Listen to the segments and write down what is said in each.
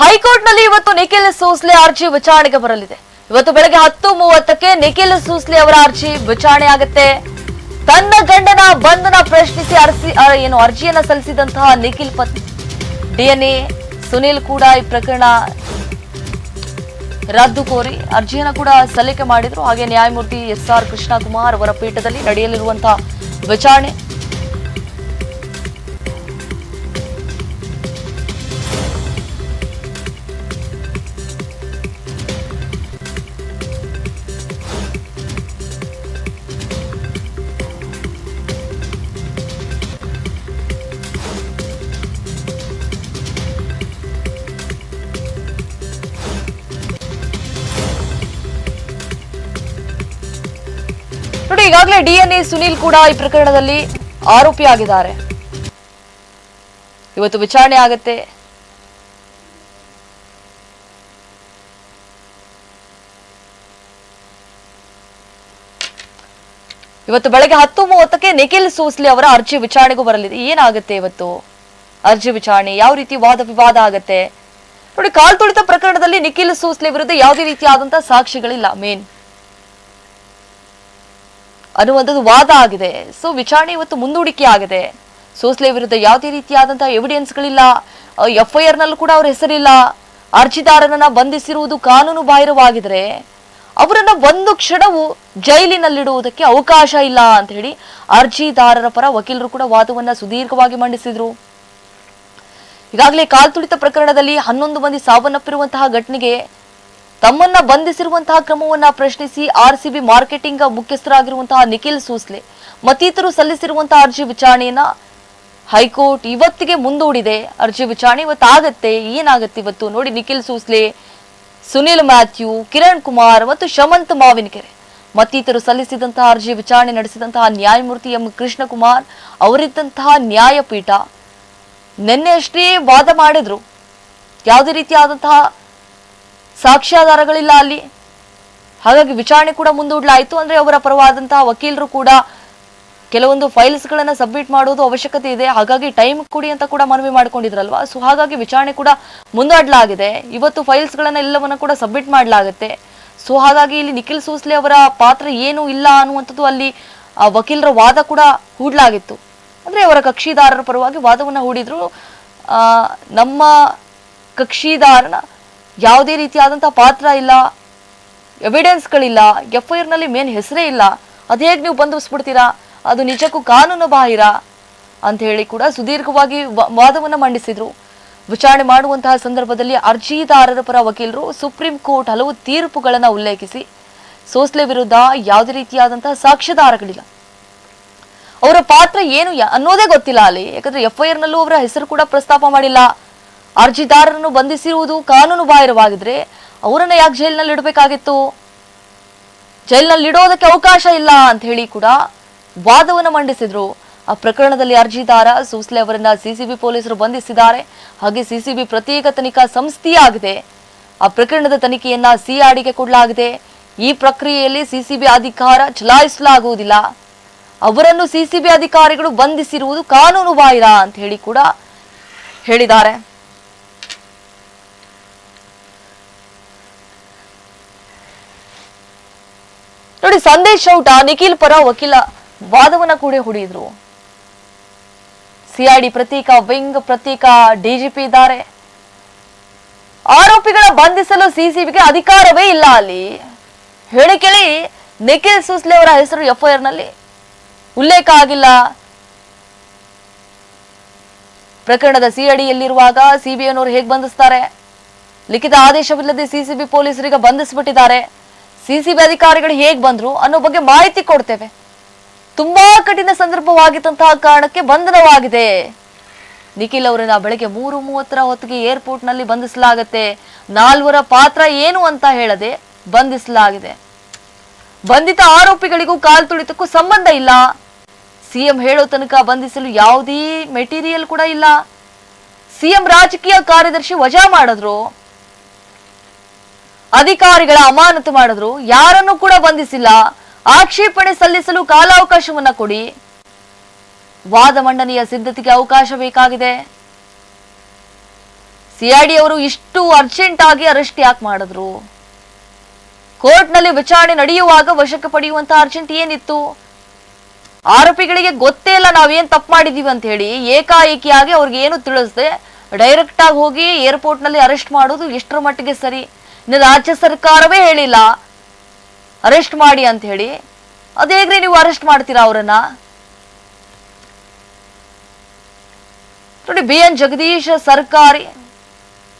ಹೈಕೋರ್ಟ್ನಲ್ಲಿ ಇವತ್ತು ನಿಖಿಲ್ ಸೂಸ್ಲೆ ಅರ್ಜಿ ವಿಚಾರಣೆಗೆ ಬರಲಿದೆ. ಇವತ್ತು ಬೆಳಗ್ಗೆ ಹತ್ತು ಮೂವತ್ತಕ್ಕೆ ನಿಖಿಲ್ ಸೂಸ್ಲೆ ಅವರ ಅರ್ಜಿ ವಿಚಾರಣೆ ಆಗುತ್ತೆ. ತನ್ನ ಗಂಡನ ಬಂಧನ ಪ್ರಶ್ನಿಸಿ ಅರ್ಸಿ ಏನು, ಅರ್ಜಿಯನ್ನ ಸಲ್ಲಿಸಿದಂತಹ ನಿಖಿಲ್ ಪತ್ನಿ. ಡಿಎನ್ಎ ಸುನಿಲ್ ಕೂಡ ಈ ಪ್ರಕರಣ ರದ್ದು ಕೋರಿ ಅರ್ಜಿಯನ್ನು ಕೂಡ ಸಲ್ಲಿಕೆ ಮಾಡಿದ್ರು. ಹಾಗೆ ನ್ಯಾಯಮೂರ್ತಿ ಎಸ್ ಆರ್ ಕೃಷ್ಣಕುಮಾರ್ ಅವರ ಪೀಠದಲ್ಲಿ ನಡೆಯಲಿರುವಂತಹ ವಿಚಾರಣೆ. ಈಗಾಗಲೇ ಡಿಎನ್ಎ ಸುನೀಲ್ ಕೂಡ ಈ ಪ್ರಕರಣದಲ್ಲಿ ಆರೋಪಿಯಾಗಿದ್ದಾರೆ. ಇವತ್ತು ವಿಚಾರಣೆ ಆಗತ್ತೆ. ಇವತ್ತು ಬೆಳಗ್ಗೆ ಹತ್ತು ಮೂವತ್ತಕ್ಕೆ ನಿಖಿಲ್ ಸೂಸ್ಲಿ ಅವರ ಅರ್ಜಿ ವಿಚಾರಣೆಗೂ ಬರಲಿದೆ. ಏನಾಗುತ್ತೆ ಇವತ್ತು? ಅರ್ಜಿ ವಿಚಾರಣೆ ಯಾವ ರೀತಿ ವಾದ ವಿವಾದ ಆಗತ್ತೆ? ನೋಡಿ ಕಾಲ್ ತುಳಿತ ಪ್ರಕರಣದಲ್ಲಿ ನಿಖಿಲ್ ಸೂಸ್ಲಿ ವಿರುದ್ಧ ಯಾವುದೇ ರೀತಿಯಾದಂತಹ ಸಾಕ್ಷಿಗಳಿಲ್ಲ. ಮೇನ್ ಅನ್ನುವಂಥದ್ದು ವಾದ ಆಗಿದೆ. ಸೊ ವಿಚಾರಣೆ ಇವತ್ತು ಮುಂದೂಡಿಕೆ ಆಗಿದೆ ಸೋಸ್ಲೆ ವಿರುದ್ಧ ಯಾವುದೇ ರೀತಿಯಾದಂತಹ ಎವಿಡೆನ್ಸ್ಗಳಿಲ್ಲ ಎಫ್ ಐ ಆರ್ ನಲ್ಲೂ ಕೂಡ ಅವ್ರ ಹೆಸರಿಲ್ಲ. ಅರ್ಜಿದಾರನನ್ನ ಬಂಧಿಸಿರುವುದು ಕಾನೂನು ಬಾಹಿರವಾಗಿದ್ರೆ ಅವರನ್ನ ಒಂದು ಕ್ಷಣವು ಜೈಲಿನಲ್ಲಿಡುವುದಕ್ಕೆ ಅವಕಾಶ ಇಲ್ಲ ಅಂತ ಹೇಳಿ ಅರ್ಜಿದಾರರ ಪರ ವಕೀಲರು ಕೂಡ ವಾದವನ್ನ ಸುದೀರ್ಘವಾಗಿ ಮಂಡಿಸಿದ್ರು. ಈಗಾಗಲೇ ಕಾಲ್ತುಳಿತ ಪ್ರಕರಣದಲ್ಲಿ ಹನ್ನೊಂದು ಮಂದಿ ಸಾವನ್ನಪ್ಪಿರುವಂತಹ ಘಟನೆಗೆ ತಮ್ಮನ್ನ ಬಂಧಿಸಿರುವಂತಹ ಕ್ರಮವನ್ನ ಪ್ರಶ್ನಿಸಿ ಆರ್ಸಿಬಿ ಮಾರ್ಕೆಟಿಂಗ್ ಮುಖ್ಯಸ್ಥರಾಗಿರುವಂತಹ ನಿಖಿಲ್ ಸೂಸ್ಲೆ, ಮತ್ತಿತರು ಸಲ್ಲಿಸಿರುವಂತಹ ಅರ್ಜಿ ವಿಚಾರಣೆಯನ್ನ ಹೈಕೋರ್ಟ್ ಇವತ್ತಿಗೆ ಮುಂದೂಡಿದೆ. ಅರ್ಜಿ ವಿಚಾರಣೆ ಇವತ್ತಾಗತ್ತೆ, ಏನಾಗತ್ತೆ ಇವತ್ತು ನೋಡಿ ನಿಖಿಲ್ ಸೂಸ್ಲೆ, ಸುನಿಲ್ ಮ್ಯಾಥ್ಯೂ, ಕಿರಣ್ ಕುಮಾರ್ ಮತ್ತು ಶಮಂತ್ ಮಾವಿನಕೆರೆ. ಮತ್ತಿತರು ಸಲ್ಲಿಸಿದಂತಹ ಅರ್ಜಿ ವಿಚಾರಣೆ ನಡೆಸಿದಂತಹ ನ್ಯಾಯಮೂರ್ತಿ ಎಂ. ಕೃಷ್ಣಕುಮಾರ್ ಅವರಿದ್ದಂತಹ ನ್ಯಾಯಪೀಠ ನಿನ್ನೆ ಅಷ್ಟೇ ವಾದ ಮಾಡಿದ್ರು. ಯಾವುದೇ ರೀತಿಯಾದಂತಹ ಸಾಕ್ಷ್ಯಾಧಾರಗಳಿಲ್ಲ ಅಲ್ಲಿ. ಹಾಗಾಗಿ ವಿಚಾರಣೆ ಕೂಡ ಮುಂದೂಡಲಾಯಿತು. ಅಂದ್ರೆ ಅವರ ಪರವಾದಂತಹ ವಕೀಲರು ಕೂಡ ಕೆಲವೊಂದು ಫೈಲ್ಸ್ ಗಳನ್ನ ಸಬ್ಮಿಟ್ ಮಾಡೋದು ಅವಶ್ಯಕತೆ ಇದೆ. ಹಾಗಾಗಿ ಟೈಮ್ ಕೊಡಿ ಅಂತ ಕೂಡ ಮನವಿ ಮಾಡ್ಕೊಂಡಿದ್ರಲ್ವಾ? ಸೊ ಹಾಗಾಗಿ ವಿಚಾರಣೆ ಕೂಡ ಮುಂದಾಡಲಾಗಿದೆ. ಇವತ್ತು ಫೈಲ್ಸ್ ಗಳನ್ನ ಎಲ್ಲವನ್ನ ಕೂಡ ಸಬ್ಮಿಟ್ ಮಾಡಲಾಗುತ್ತೆ. ಸೊ ಹಾಗಾಗಿ ಇಲ್ಲಿ ನಿಖಿಲ್ ಸೂಸ್ಲೆ ಅವರ ಪಾತ್ರ ಏನು ಇಲ್ಲ ಅನ್ನುವಂಥದ್ದು ಅಲ್ಲಿ ವಕೀಲರ ವಾದ ಕೂಡ ಹೂಡ್ಲಾಗಿತ್ತು. ಅಂದ್ರೆ ಅವರ ಕಕ್ಷಿದಾರರ ಪರವಾಗಿ ವಾದವನ್ನ ಹೂಡಿದ್ರು. ನಮ್ಮ ಕಕ್ಷಿದಾರನ ಯಾವುದೇ ರೀತಿಯಾದಂತಹ ಪಾತ್ರ ಇಲ್ಲ ಎವಿಡೆನ್ಸ್ಗಳಿಲ್ಲ ಎಫ್ ಐ ನಲ್ಲಿ ಮೇನ್ ಹೆಸರೇ ಇಲ್ಲ. ಅದು ಹೇಗೆ ನೀವು ಬಂಧಿಸ್ಬಿಡ್ತೀರಾ ಅದು ನಿಜಕ್ಕೂ ಕಾನೂನು ಬಾಹಿರ ಅಂತ ಹೇಳಿ ಕೂಡ ಸುದೀರ್ಘವಾಗಿ ವಾದವನ್ನು ಮಂಡಿಸಿದ್ರು. ವಿಚಾರಣೆ ಮಾಡುವಂತಹ ಸಂದರ್ಭದಲ್ಲಿ ಅರ್ಜಿದಾರರ ಪರ ವಕೀಲರು ಸುಪ್ರೀಂ ಕೋರ್ಟ್ ಹಲವು ತೀರ್ಪುಗಳನ್ನು ಉಲ್ಲೇಖಿಸಿ ಸೋಸ್ಲೆ ವಿರುದ್ಧ ಯಾವುದೇ ರೀತಿಯಾದಂತಹ ಸಾಕ್ಷ್ಯಾಧಾರಗಳಿಲ್ಲ. ಅವರ ಪಾತ್ರ ಏನು ಅನ್ನೋದೇ ಗೊತ್ತಿಲ್ಲ ಅಲ್ಲಿ. ಯಾಕಂದ್ರೆ ಎಫ್ ಐ ಆರ್ ನಲ್ಲೂ ಅವರ ಹೆಸರು ಕೂಡ ಪ್ರಸ್ತಾಪ ಮಾಡಿಲ್ಲ. ಅರ್ಜಿದಾರರನ್ನು ಬಂಧಿಸಿರುವುದು ಕಾನೂನು ಬಾಹಿರವಾಗಿದ್ರೆ ಅವರನ್ನ ಯಾಕೆ ಜೈಲಿನಲ್ಲಿ ಇಡಬೇಕಾಗಿತ್ತು? ಜೈಲಿನಲ್ಲಿ ಇಡೋದಕ್ಕೆ ಅವಕಾಶ ಇಲ್ಲ ಅಂತ ಹೇಳಿ ಕೂಡ ವಾದವನ್ನು ಮಂಡಿಸಿದ್ರು. ಆ ಪ್ರಕರಣದಲ್ಲಿ ಅರ್ಜಿದಾರ ಸೂಸ್ಲೆ ಅವರನ್ನ ಸಿಸಿಬಿ ಪೊಲೀಸರು ಬಂಧಿಸಿದ್ದಾರೆ. ಹಾಗೆ ಸಿಸಿಬಿ ಪ್ರತ್ಯೇಕ ತನಿಖಾ ಸಂಸ್ಥೆಯಾಗಿದೆ. ಆ ಪ್ರಕರಣದ ತನಿಖೆಯನ್ನ ಸಿಆರ್ಡಿಗೆ ಕೊಡಲಾಗಿದೆ. ಈ ಪ್ರಕ್ರಿಯೆಯಲ್ಲಿ ಸಿಸಿಬಿ ಅಧಿಕಾರ ಚಲಾಯಿಸಲಾಗುವುದಿಲ್ಲ. ಅವರನ್ನು ಸಿಸಿಬಿ ಅಧಿಕಾರಿಗಳು ಬಂಧಿಸಿರುವುದು ಕಾನೂನು ಬಾಹಿರ ಅಂತ ಹೇಳಿ ಕೂಡ ಹೇಳಿದ್ದಾರೆ. ನೋಡಿ, ಸಂದೇಶ್ ಔಟ ನಿಖಿಲ್ ಪರ ವಕೀಲ ವಾದವನ್ನ ಕೂಡ ಹೊಡಿದ್ರು ಸಿಐಡಿ ಪ್ರತೀಕ ವಿಂಗ್ ಪ್ರತೀಕ ಡಿಜಿಪಿ ಇದ್ದಾರೆ. ಆರೋಪಿಗಳ ಬಂಧಿಸಲು ಸಿಸಿಬಿಗೆ ಅಧಿಕಾರವೇ ಇಲ್ಲ ಅಲ್ಲಿ. ಹೇಳಿ ಕೇಳಿ, ನಿಖಿಲ್ ಸುಸ್ಲೆ ಅವರ ಹೆಸರು ಎಫ್ಐಆರ್ನಲ್ಲಿ. ಉಲ್ಲೇಖ ಆಗಿಲ್ಲ. ಪ್ರಕರಣದ ಸಿಐಡಿಯಲ್ಲಿರುವಾಗ ಸಿಬಿಐನವರು ಹೇಗೆ ಬಂಧಿಸ್ತಾರೆ? ಲಿಖಿತ ಆದೇಶವಿಲ್ಲದೆ ಸಿಸಿಬಿ ಪೊಲೀಸರಿಗೆ ಬಂಧಿಸ್ಬಿಟ್ಟಿದ್ದಾರೆ. ಸಿಸಿಬಿ ಅಧಿಕಾರಿಗಳು ಹೇಗ್ ಬಂದ್ರು ಅನ್ನೋ ಬಗ್ಗೆ ಮಾಹಿತಿ ಕೊಡ್ತೇವೆ. ತುಂಬಾ ಕಠಿಣ ಸಂದರ್ಭವಾಗಿದ್ದಂತಹ ಕಾರಣಕ್ಕೆ ಬಂಧನವಾಗಿದೆ. ನಿಖಿಲ್ ಅವರನ್ನ ಬೆಳಗ್ಗೆ ಮೂರು ಮೂವತ್ತರ ಹೊತ್ತಿಗೆ ಏರ್ಪೋರ್ಟ್ನಲ್ಲಿ ಬಂಧಿಸಲಾಗತ್ತೆ. ನಾಲ್ವರ ಪಾತ್ರ ಏನು ಅಂತ ಹೇಳದೆ ಬಂಧಿಸಲಾಗಿದೆ. ಬಂಧಿತ ಆರೋಪಿಗಳಿಗೂ ಕಾಲ್ತುಳಿತಕ್ಕೂ ಸಂಬಂಧ ಇಲ್ಲ. ಸಿಎಂ ಹೇಳೋ ತನಕ ಬಂಧಿಸಲು ಯಾವುದೇ ಮೆಟೀರಿಯಲ್ ಕೂಡ ಇಲ್ಲ. ಸಿಎಂ ರಾಜಕೀಯ ಕಾರ್ಯದರ್ಶಿ ವಜಾ ಮಾಡಿದ್ರು. ಅಧಿಕಾರಿಗಳ ಅಮಾನತು ಮಾಡಿದ್ರು. ಯಾರನ್ನು ಕೂಡ ಬಂಧಿಸಿಲ್ಲ. ಆಕ್ಷೇಪಣೆ ಸಲ್ಲಿಸಲು ಕಾಲಾವಕಾಶವನ್ನ ಕೊಡಿ. ವಾದ ಮಂಡನೆಯ ಸಿದ್ಧತೆಗೆ ಅವಕಾಶ ಬೇಕಾಗಿದೆ. ಸಿಐಡಿ ಅವರು ಇಷ್ಟು ಅರ್ಜೆಂಟ್ ಆಗಿ ಅರೆಸ್ಟ್ ಯಾಕೆ ಮಾಡಿದ್ರು? ಕೋರ್ಟ್ನಲ್ಲಿ ವಿಚಾರಣೆ ನಡೆಯುವಾಗ ವಶಕ್ಕೆ ಪಡೆಯುವಂತಹ ಅರ್ಜೆಂಟ್ ಏನಿತ್ತು? ಆರೋಪಿಗಳಿಗೆ ಗೊತ್ತೇ ಇಲ್ಲ ನಾವೇನ್ ತಪ್ಪು ಮಾಡಿದೀವಿ ಅಂತ ಹೇಳಿ ಏಕಾಏಕಿಯಾಗಿ ಅವ್ರಿಗೆ ಏನು ತಿಳಿಸದೆ ಡೈರೆಕ್ಟ್ ಆಗಿ ಹೋಗಿ ಏರ್ಪೋರ್ಟ್ನಲ್ಲಿ ಅರೆಸ್ಟ್ ಮಾಡೋದು ಎಷ್ಟರ ಮಟ್ಟಿಗೆ ಸರಿ? ರಾಜ್ಯ ಸರ್ಕಾರವೇ ಹೇಳಿಲ್ಲ. ಅರೆಸ್ಟ್ ಮಾಡಿ ಅಂತ ಹೇಳಿ. ಅದೇಗ್ರಿ ನೀವು ಅರೆಸ್ಟ್ ಮಾಡ್ತೀರಾ ಅವರನ್ನ? ನೋಡಿ, ಬಿ ಎನ್ ಜಗದೀಶ್ ಸರ್ಕಾರಿ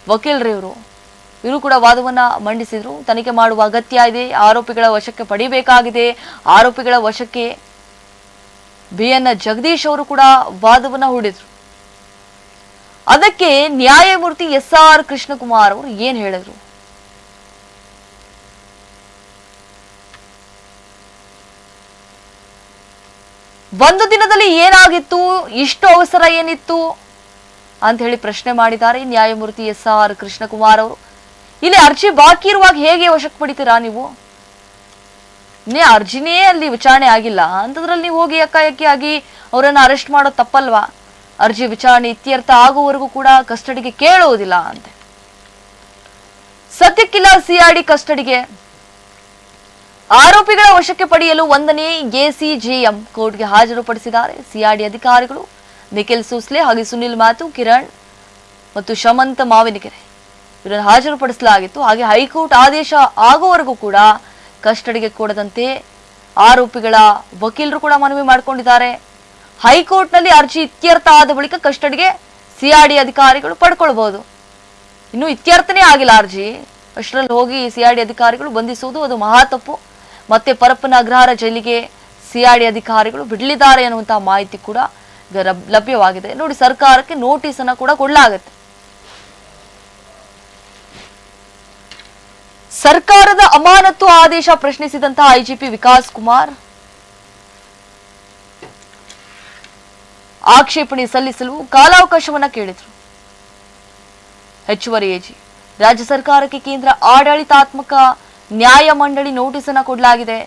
ವಕೀಲರು ಇವರು. ಇವರು ಕೂಡ ವಾದವನ್ನ ಮಂಡಿಸಿದ್ರು. ತನಿಖೆ ಮಾಡುವ ಅಗತ್ಯ ಇದೆ. ಆರೋಪಿಗಳ ವಶಕ್ಕೆ ಪಡಿಬೇಕಾಗಿದೆ. ಆರೋಪಿಗಳ ವಶಕ್ಕೆ ಬಿ ಎನ್ ಜಗದೀಶ್ ಅವರು ಕೂಡ ವಾದವನ್ನ ಹೂಡಿದ್ರು. ಅದಕ್ಕೆ ನ್ಯಾಯಮೂರ್ತಿ ಎಸ್ ಆರ್ ಕೃಷ್ಣಕುಮಾರ್ ಅವರು ಏನ್ ಹೇಳಿದ್ರು? ಒಂದು ದಿನದಲ್ಲಿ ಏನಾಗಿತ್ತು? ಇಷ್ಟು ಅವಸರ ಏನಿತ್ತು? ಅಂತ ಹೇಳಿ ಪ್ರಶ್ನೆ ಮಾಡಿದ್ದಾರೆ ನ್ಯಾಯಮೂರ್ತಿ ಎಸ್ ಆರ್ ಕೃಷ್ಣಕುಮಾರ್ ಅವರು. ಇಲ್ಲಿ ಅರ್ಜಿ ಬಾಕಿ ಇರುವಾಗ ಹೇಗೆ ವಶಕ್ಕೆ ಪಡಿತೀರಾ ನೀವು? ಇನ್ನೇ ಅರ್ಜಿನೇ ಅಲ್ಲಿ ವಿಚಾರಣೆ ಆಗಿಲ್ಲ. ಅಂತದ್ರಲ್ಲಿ ನೀವು ಹೋಗಿ ಅಕ್ಕಾಯಕ್ಕಿಯಾಗಿ ಅವರನ್ನು ಅರೆಸ್ಟ್ ಮಾಡೋ ತಪ್ಪಲ್ವಾ? ಅರ್ಜಿ ವಿಚಾರಣೆ ಇತ್ಯರ್ಥ ಆಗುವವರೆಗೂ ಕೂಡ ಕಸ್ಟಡಿಗೆ ಕೇಳುವುದಿಲ್ಲ ಅಂತೆ. ಸದ್ಯಕ್ಕಿಲ್ಲ ಸಿಆರ್ಡಿ ಕಸ್ಟಡಿಗೆ. ಆರೋಪಿಗಳ ವಶಕ್ಕೆ ಪಡೆಯಲು ಒಂದನೇ ಎಸಿಜೆಎಂ ಕೋರ್ಟ್ಗೆ ಹಾಜರುಪಡಿಸಿದ್ದಾರೆ. ಸಿಆರ್ಡಿ ಅಧಿಕಾರಿಗಳು ನಿಖಿಲ್ ಸುಸ್ಲೆ ಹಾಗೆ ಸುನಿಲ್ ಮಾತು, ಕಿರಣ್ ಮತ್ತು ಶಮಂತ ಮಾವಿನಕೆರೆ ಇವರನ್ನು ಹಾಜರುಪಡಿಸಲಾಗಿತ್ತು. ಹಾಗೆ ಹೈಕೋರ್ಟ್ ಆದೇಶ ಆಗುವವರೆಗೂ ಕೂಡ ಕಸ್ಟಡಿಗೆ ಕೊಡದಂತೆ ಆರೋಪಿಗಳ ವಕೀಲರು ಕೂಡ ಮನವಿ ಮಾಡಿಕೊಂಡಿದ್ದಾರೆ. ಹೈಕೋರ್ಟ್ನಲ್ಲಿ ಅರ್ಜಿ ಇತ್ಯರ್ಥ ಆದ ಬಳಿಕ ಕಸ್ಟಡಿಗೆ ಸಿಆರ್ಡಿ ಅಧಿಕಾರಿಗಳು ಪಡ್ಕೊಳ್ಬಹುದು. ಇನ್ನು ಇತ್ಯರ್ಥನೇ ಆಗಿಲ್ಲ ಅರ್ಜಿ. ಅಷ್ಟರಲ್ಲಿ ಹೋಗಿ ಸಿಆರ್ಡಿ ಅಧಿಕಾರಿಗಳು ಬಂಧಿಸುವುದು ಅದು ಮಹಾ ತಪ್ಪು. ಮತ್ತೆ ಪರಪ್ಪನ ಅಗ್ರಹಾರ ಜೈಲಿಗೆ ಸಿಆರ್ಡಿ ಅಧಿಕಾರಿಗಳು ಬಿಡಲಿದ್ದಾರೆ ಅನ್ನುವಂತಹ ಮಾಹಿತಿ ಕೂಡ ಲಭ್ಯವಾಗಿದೆ. ನೋಡಿ, ಸರ್ಕಾರಕ್ಕೆ ನೋಟಿಸ್ ಅನ್ನ ಕೂಡ ಕೊಡಲಾಗುತ್ತೆ. ಸರ್ಕಾರದ ಅಮಾನತು ಆದೇಶ ಪ್ರಶ್ನಿಸಿದಂತಹ ಐಜಿಪಿ ವಿಕಾಸ್ ಕುಮಾರ್, ಆಕ್ಷೇಪಣೆ ಸಲ್ಲಿಸಲು ಕಾಲಾವಕಾಶವನ್ನ ಕೇಳಿದ್ರು. ಹೆಚ್ಚುವರಿ ಎಜಿ ರಾಜ್ಯ ಸರ್ಕಾರಕ್ಕೆ ಕೇಂದ್ರ ಆಡಳಿತಾತ್ಮಕ ನ್ಯಾಯ ಮಂಡಳಿ ನೋಟಿಸ್ ಅನ್ನ ಕೊಡಲಾಗಿದೆ.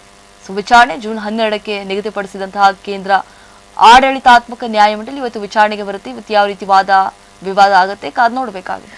ಸೊ ವಿಚಾರಣೆ ಜೂನ್ ಹನ್ನೆರಡಕ್ಕೆ ನಿಗದಿಪಡಿಸಿದಂತಹ ಕೇಂದ್ರ ಆಡಳಿತಾತ್ಮಕ ನ್ಯಾಯಮಂಡಳಿ ಇವತ್ತು ವಿಚಾರಣೆಗೆ ಬರುತ್ತೆ. ಇವತ್ತು ಯಾವ ರೀತಿ ವಾದ ವಿವಾದ ಆಗುತ್ತೆ ಕಾದ್ ನೋಡಬೇಕಾಗಿದೆ.